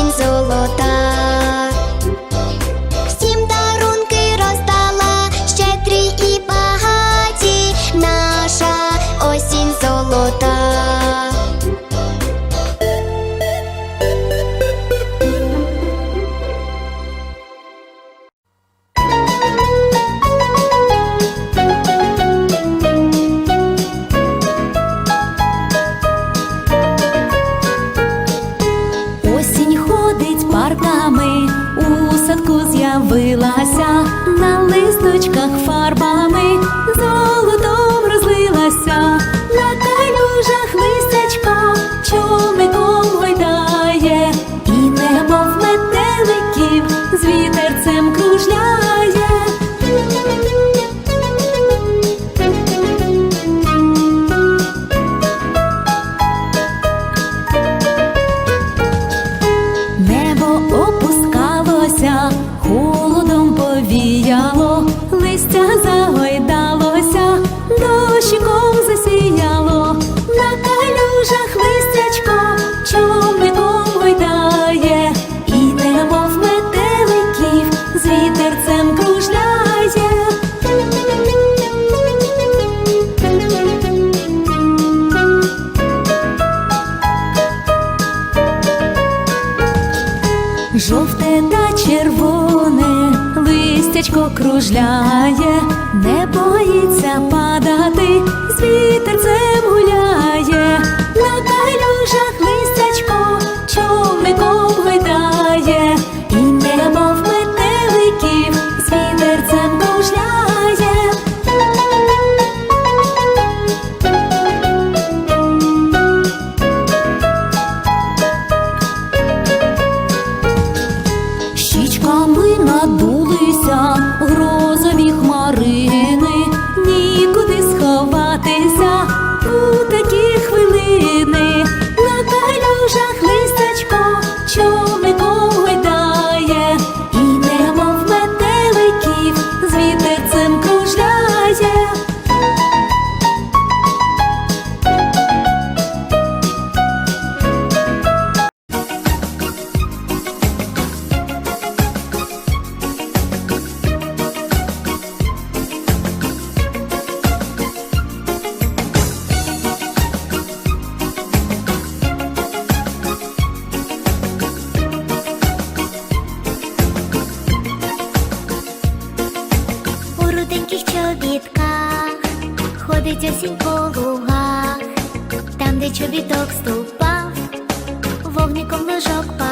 осінь золота, всім дарунки роздала, щедрі і багаті, наша осінь золота. 站在。містечко кружляє, не боїться падати, з вітерцем гуляє, на калюжах. Бродить осінь по лугах, там, де чобіток ступав, вогником лежок пав.